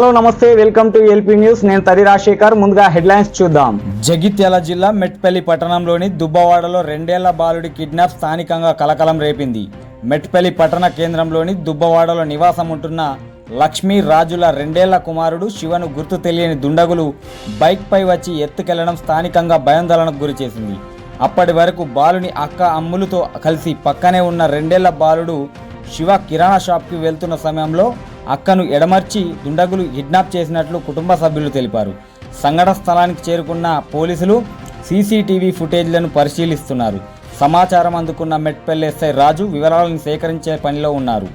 Hello నమస్తే welcome to LP news. నేను తరి రాజశేఖర్. ముందుగా హెడ్లైన్స్ చూద్దాం. జగిత్యాల జిల్లా మెట్పల్లి పట్టణంలోని దుబ్బవాడలో రెండేళ్ళ బాలుడి కిడ్నాప్ స్థానికంగా కలకలం రేపింది. మెట్పల్లి పట్టణ కేంద్రంలోని దుబ్బవాడలో నివాసం ఉంటున్న లక్ష్మీ రాజుల రెండేళ్ళ కుమారుడు శివను గుర్తు తెలియని దుండగులు బైక్పై వచ్చి ఎత్తుకెళ్ళడం స్థానికంగా భయాందోళనకు గురిచేసింది అప్పటి వరకు బాలుని అక్క అమ్ములతో కలిసి పక్కనే ఉన్న రెండేళ్ళ బాలుడు శివ కిరాణా షాప్కి వెళ్తున్న సమయంలో అక్కను ఎడమర్చి దుండగులు కిడ్నాప్ చేసినట్లు కుటుంబ సభ్యులు తెలిపారు. సంఘటన స్థలానికి చేరుకున్న పోలీసులు సీసీటీవీ ఫుటేజ్లను పరిశీలిస్తున్నారు. సమాచారం అందుకున్న మెట్పల్లి ఎస్ఐ రాజు వివరాలను సేకరించే పనిలో ఉన్నారు.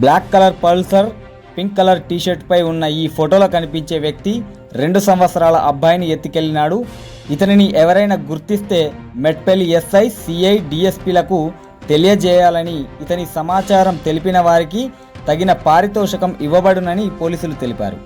Black colour Pulsar pink colour టీషర్ట్పై ఉన్న ఈ ఫోటోలో కనిపించే వ్యక్తి రెండు సంవత్సరాల అబ్బాయిని ఎత్తుకెళ్ళినాడు ఇతనిని ఎవరైనా గుర్తిస్తే మెట్పల్లి ఎస్ఐ సిఐ డిఎస్పీలకు తెలియజేయాలని ఇతని సమాచారం తెలిపిన వారికి తగిన పారితోషికం ఇవ్వబడునని పోలీసులు తెలిపారు.